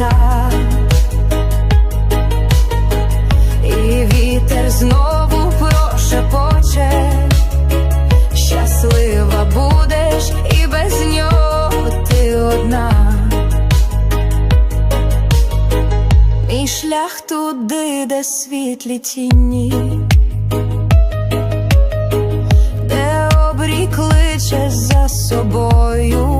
густі і вітер знову прошепоче. Щаслива будеш і без нього ти одна. Мій шлях туди, де світлі тіні, кличе за собою,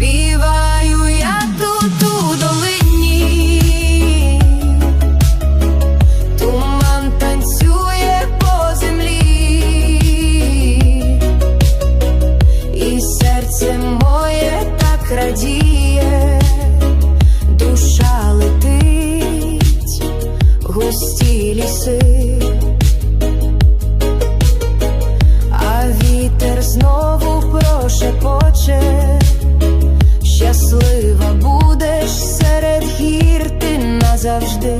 Співаю я тут у долині, туман танцює по землі, і серце моє так радіє, душа летить, густі ліси. Знову прошепоче, назавжди.